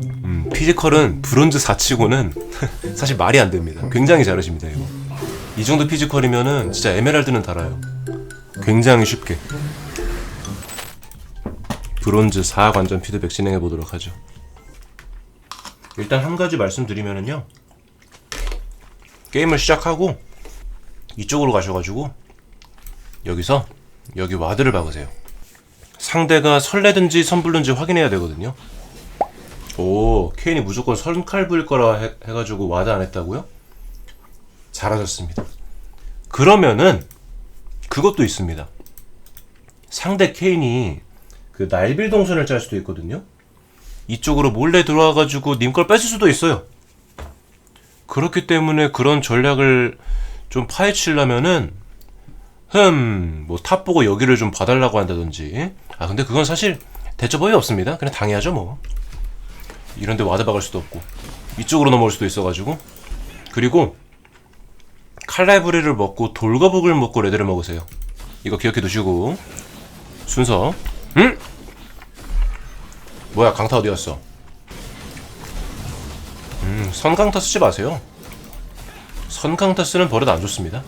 음, 피지컬은 브론즈 4치고는 사실 말이 안 됩니다. 굉장히 잘하십니다, 이거. 이 정도 피지컬이면은 진짜 에메랄드는 달아요. 굉장히 쉽게. 브론즈 4 관전 피드백 진행해 보도록 하죠. 일단 한 가지 말씀드리면은요. 게임을 시작하고 이쪽으로 가셔가지고 여기서 여기 와드를 박으세요. 상대가 설레든지 선불든지 확인해야 되거든요. 오, 케인이 무조건 선칼 부일 거라 해, 해가지고 와드 안 했다고요? 잘하셨습니다. 그러면은 그것도 있습니다. 상대 케인이 그 날빌 동선을 짤 수도 있거든요. 이쪽으로 몰래 들어와가지고 님 걸 뺏을 수도 있어요. 그렇기 때문에 그런 전략을 좀 파헤치려면은 흠, 뭐 탑 보고 여기를 좀 봐달라고 한다든지. 아 근데 그건 사실 대처법이 없습니다. 그냥 당해야죠 뭐. 이런데 와드 박을 수도 없고 이쪽으로 넘어올 수도 있어가지고 그리고 칼라이브리를 먹고 돌거북을 먹고 레드를 먹으세요. 이거 기억해 두시고 순서. 응? 뭐야 강타 어디 갔어? 음 선강타 쓰지 마세요. 선강타 쓰는 버릇 안 좋습니다.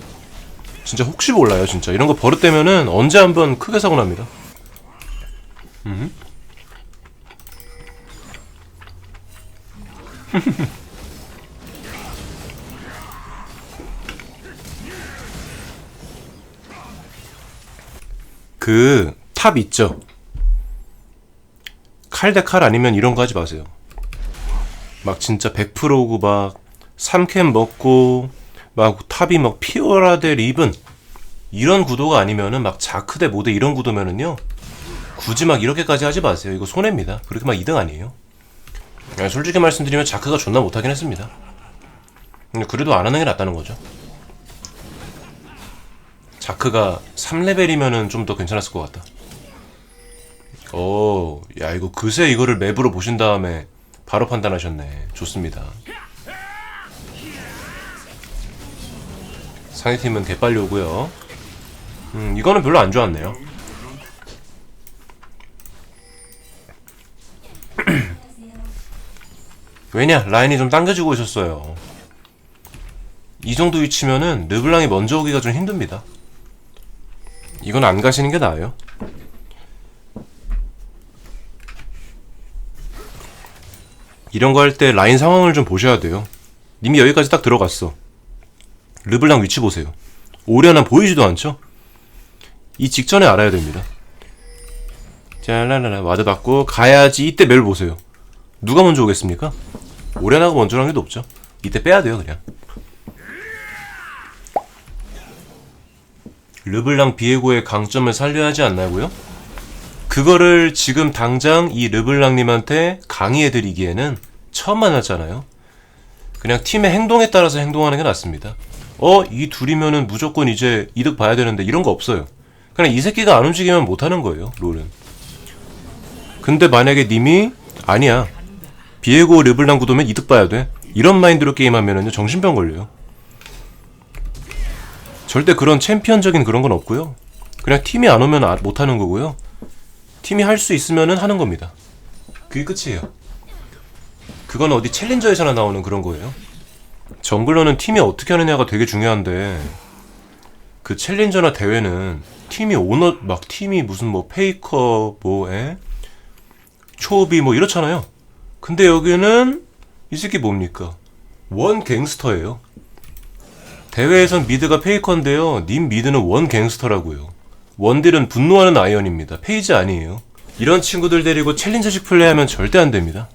진짜 혹시 몰라요 진짜 이런 거 버릇되면은 언제 한번 크게 사고 납니다. 음. 그 탑 있죠. 칼 대 칼 아니면 이런 거 하지 마세요. 막 진짜 100%고 막 3캠 먹고 막 탑이 막대 리븐 이런 구도가 아니면은 막 자크 대 모대 이런 구도면은요 굳이 막 이렇게까지 하지 마세요. 이거 손해입니다. 그렇게 막 2등 아니에요. 아니, 솔직히 말씀드리면 자크가 존나 못하긴 했습니다. 근데 그래도 안 하는 게 낫다는 거죠. 자크가 3레벨이면은 좀 더 괜찮았을 것 같다. 오, 야 이거 그새 이거를 맵으로 보신 다음에 바로 판단하셨네. 좋습니다. 상대팀은 개빨리 오고요. 음, 이거는 별로 안 좋았네요. 왜냐? 라인이 좀 당겨지고 있었어요. 이 정도 위치면은 르블랑이 먼저 오기가 좀 힘듭니다. 이건 안 가시는 게 나아요. 이런 거 할 때 라인 상황을 좀 보셔야 돼요. 님이 여기까지 딱 들어갔어. 르블랑 위치 보세요. 오려나 보이지도 않죠? 이 직전에 알아야 됩니다. 짤라라라 와드 받고 가야지 이때 멜 보세요. 누가 먼저 오겠습니까? 오려나가 먼저 라는 게 높죠. 이때 빼야 돼요 그냥. 르블랑 비에고의 강점을 살려야 하지 않나고요? 그거를 지금 당장 이 르블랑님한테 강의해드리기에는 처음 만났잖아요. 그냥 팀의 행동에 따라서 행동하는 게 낫습니다. 어, 이 둘이면은 무조건 이제 이득 봐야 되는데 이런 거 없어요. 그냥 이 새끼가 안 움직이면 못하는 거예요, 롤은. 근데 만약에 님이 아니야. 비에고 르블랑 구도면 이득 봐야 돼. 이런 마인드로 게임하면은 정신병 걸려요. 절대 그런 챔피언적인 그런 건 없고요. 그냥 팀이 안 오면 아- 못하는 거고요. 팀이 할 수 있으면은 하는 겁니다. 그게 끝이에요. 그건 어디 챌린저에서나 나오는 그런 거예요. 정글러는 팀이 어떻게 하느냐가 되게 중요한데 그 챌린저나 대회는 팀이 오너 막 팀이 무슨 뭐 페이커 뭐에 초비 뭐 이렇잖아요. 근데 여기는 이 새끼 뭡니까? 원 갱스터예요. 대회에선 미드가 페이커인데요. 님 미드는 원 갱스터라고요. 원딜은 분노하는 아이언입니다. 페이지 아니에요. 이런 친구들 데리고 챌린저식 플레이하면 절대 안 됩니다.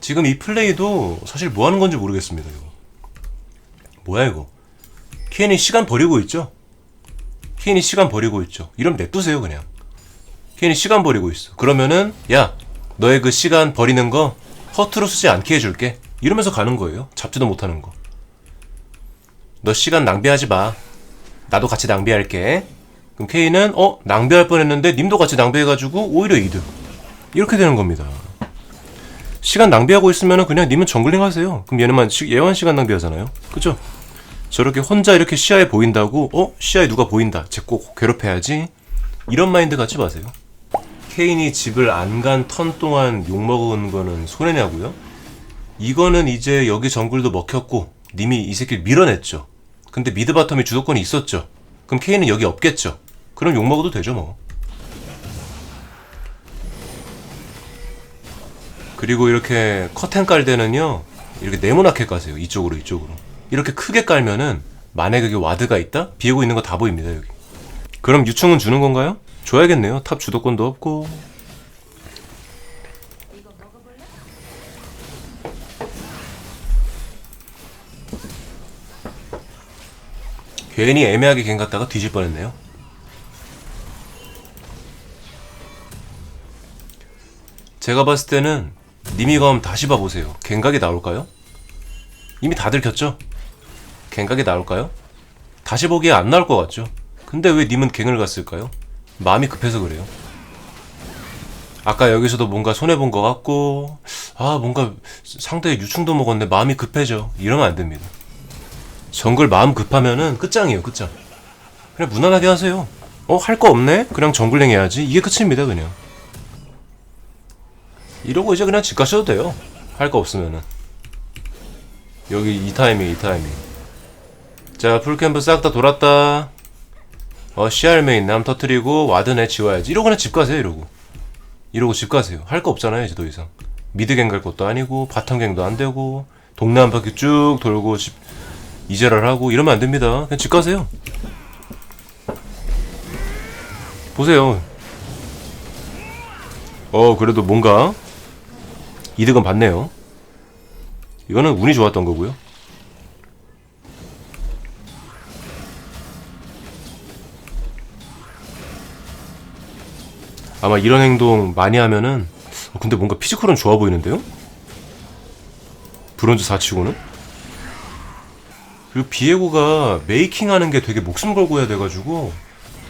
지금 이 플레이도 사실 뭐 하는 건지 모르겠습니다. 이거. 뭐야 이거? 키엔이 시간 버리고 있죠? 키엔이 시간 버리고 있죠. 이러면 냅두세요 그냥. 키엔이 시간 버리고 있어. 그러면은 야 너의 그 시간 버리는 거 허투루 쓰지 않게 해줄게. 이러면서 가는 거예요. 잡지도 못하는 거. 너 시간 낭비하지 마. 나도 같이 낭비할게. 그럼 K는 어 낭비할 뻔했는데 님도 같이 낭비해가지고 오히려 이득. 이렇게 되는 겁니다. 시간 낭비하고 있으면 그냥 님은 정글링 하세요. 그럼 얘는만 시- 얘만 시간 낭비하잖아요. 그죠? 저렇게 혼자 이렇게 시야에 보인다고 어 시야에 누가 보인다. 쟤 꼭 괴롭혀야지. 이런 마인드 갖지 마세요. 케인이 집을 안 간 턴 동안 욕먹은 거는 손해냐고요? 이거는 이제 여기 정글도 먹혔고 님이 이 새끼를 밀어냈죠. 근데 미드 바텀이 주도권이 있었죠. 그럼 케인은 여기 없겠죠. 그럼 욕먹어도 되죠 뭐. 그리고 이렇게 커튼 깔 때는요 이렇게 네모나게 까세요 이쪽으로 이쪽으로 이렇게 크게 깔면은 만약에 여기 와드가 있다 비우고 있는 거 다 보입니다 여기 그럼 유충은 주는 건가요? 줘야겠네요 탑 주도권도 없고 괜히 애매하게 갱 갔다가 뒤질 뻔했네요 제가 봤을 때는 님이 검 다시 봐보세요. 갱각이 나올까요? 이미 다 들 켰죠? 갱각이 나올까요? 다시 보기에 안 나올 것 같죠? 근데 왜 님은 갱을 갔을까요? 마음이 급해서 그래요. 아까 여기서도 뭔가 손해본 것 같고, 아, 뭔가 상대 유충도 먹었는데 마음이 급해져. 이러면 안 됩니다. 정글 마음 급하면은 끝장이에요, 끝장. 그냥 무난하게 하세요. 어, 할 거 없네? 그냥 정글랭 해야지. 이게 끝입니다, 그냥. 이러고 이제 그냥 집 가셔도 돼요. 할 거 없으면은. 여기 이 타이밍, 이 타이밍. 자, 풀캠프 싹 다 돌았다. 어, CR메인 남 터트리고 와드네 지워야지. 이러고 그냥 집 가세요, 이러고. 이러고 집 가세요. 할 거 없잖아요, 이제 더 이상. 미드갱 갈 것도 아니고, 바텀갱도 안 되고, 동네 한 바퀴 쭉 돌고, 집, 이제랄 하고, 이러면 안 됩니다. 그냥 집 가세요. 보세요. 어, 그래도 뭔가, 이득은 봤네요. 이거는 운이 좋았던 거고요. 아마 이런 행동 많이 하면은 어, 근데 뭔가 피지컬은 좋아 보이는데요? 브론즈 4치고는? 그리고 비에고가 메이킹 하는 게 되게 목숨 걸고 해야 돼가지고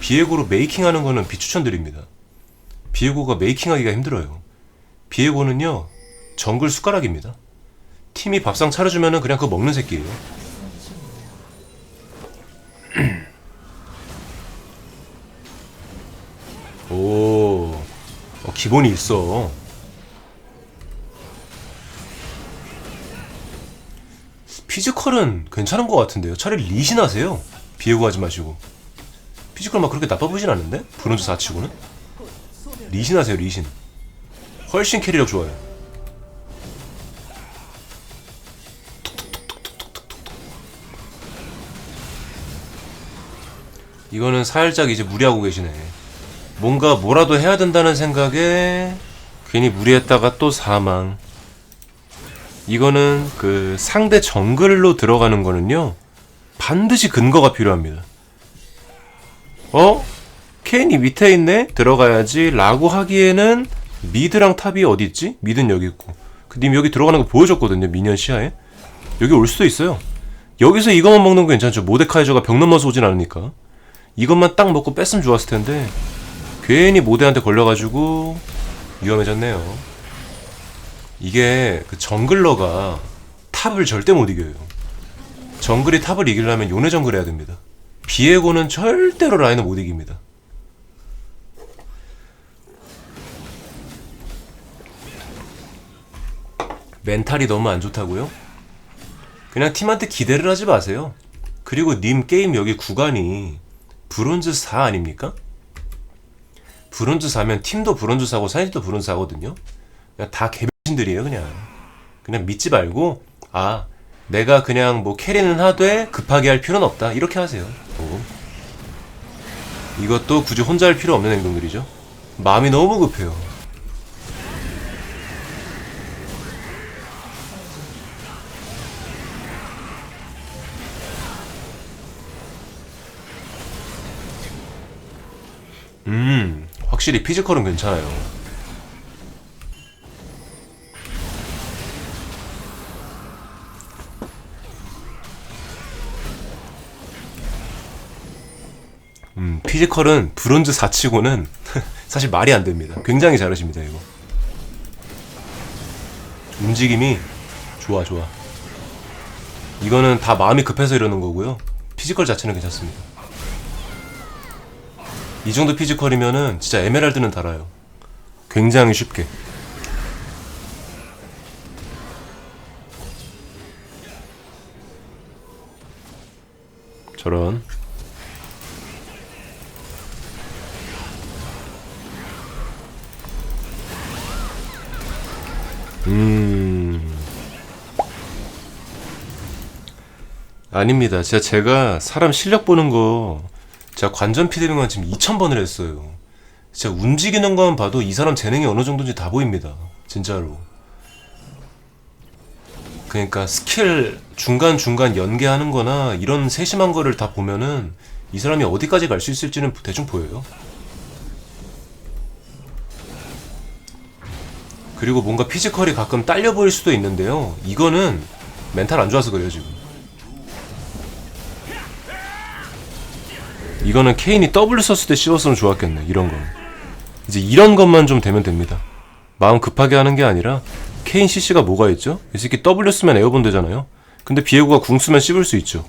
비에고로 메이킹 하는 거는 비추천드립니다. 비에고가 메이킹 하기가 힘들어요. 비에고는요, 정글 숟가락입니다. 팀이 밥상 차려주면은 그냥 그거 먹는 새끼예요. 오, 어, 기본이 있어. 피지컬은 괜찮은 것 같은데요. 차라리 리신 하세요. 비에고 하지 마시고. 피지컬 막 그렇게 나빠 보이진 않는데? 브론즈 4치고는? 리신 하세요, 리신. 훨씬 캐리력 좋아요. 이거는 살짝 이제 무리하고 계시네. 뭔가 뭐라도 해야 된다는 생각에 괜히 무리했다가 또 사망. 이거는 그 상대 정글로 들어가는 거는요. 반드시 근거가 필요합니다. 어? 케인이 밑에 있네? 들어가야지. 라고 하기에는 미드랑 탑이 어디 있지? 미드는 여기 있고. 그님 여기 들어가는 거 보여줬거든요. 미니언 시야에. 여기 올 수도 있어요. 여기서 이것만 먹는 거 괜찮죠. 모데카이저가 벽 넘어서 오진 않으니까. 이것만 딱 먹고 뺐으면 좋았을 텐데. 괜히 모데한테 걸려가지고 위험해졌네요. 이게 그 정글러가 탑을 절대 못 이겨요. 정글이 탑을 이기려면 요네 정글 해야 됩니다. 비에고는 절대로 라인을 못 이깁니다. 멘탈이 너무 안 좋다고요? 그냥 팀한테 기대를 하지 마세요. 그리고 님 게임 여기 구간이 브론즈 4 아닙니까? 브론즈 4면 팀도 브론즈 4고 사이즈도 브론즈 4거든요. 그냥 다 개신들이에요, 그냥. 그냥 믿지 말고 아 내가 그냥 뭐 캐리는 하되 급하게 할 필요는 없다 이렇게 하세요. 뭐. 이것도 굳이 혼자 할 필요 없는 행동들이죠. 마음이 너무 급해요. 확실히 피지컬은 괜찮아요. 음, 피지컬은 브론즈 4치고는 사실 말이 안 됩니다. 굉장히 잘하십니다, 이거. 움직임이 좋아, 좋아. 이거는 다 마음이 급해서 이러는 거고요. 피지컬 자체는 괜찮습니다. 이 정도 피지컬이면은 진짜 에메랄드는 달아요. 굉장히 쉽게. 저런. 음. 아닙니다. 진짜 제가 사람 실력 보는 거, 제가 관전 피드는 건 지금 2,000번을 했어요. 진짜 움직이는 것만 봐도 이 사람 재능이 어느 정도인지 다 보입니다. 진짜로. 그러니까 스킬 중간중간 연계하는 거나 이런 세심한 거를 다 보면은 이 사람이 어디까지 갈 수 있을지는 대충 보여요. 그리고 뭔가 피지컬이 가끔 딸려 보일 수도 있는데요. 이거는 멘탈 안 좋아서 그래요, 지금. 이거는 케인이 W 썼을 때 씹었으면 좋았겠네, 이런 거. 이제 이런 것만 좀 되면 됩니다. 마음 급하게 하는 게 아니라 케인 CC가 뭐가 있죠? 이 새끼 W 쓰면 에어본 되잖아요. 근데 비에고가 궁 쓰면 씹을 수 있죠.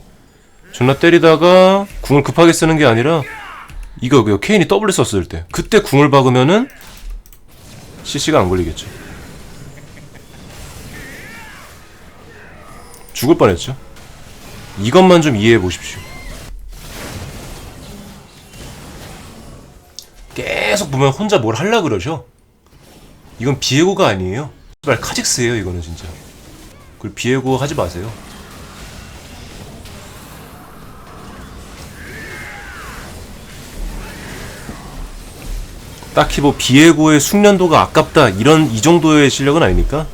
존나 때리다가 궁을 급하게 쓰는 게 아니라 이거 그 케인이 W 썼을 때 그때 궁을 박으면은 CC가 안 걸리겠죠. 죽을 뻔했죠. 이것만 좀 이해해 보십시오. 계속 보면 혼자 뭘 할라 그러죠. 이건 비에고가 아니에요. 발 카직스예요, 이거는 진짜. 그리고 비에고 하지 마세요. 딱히 뭐 비에고의 숙련도가 아깝다 이런 이 정도의 실력은 아니니까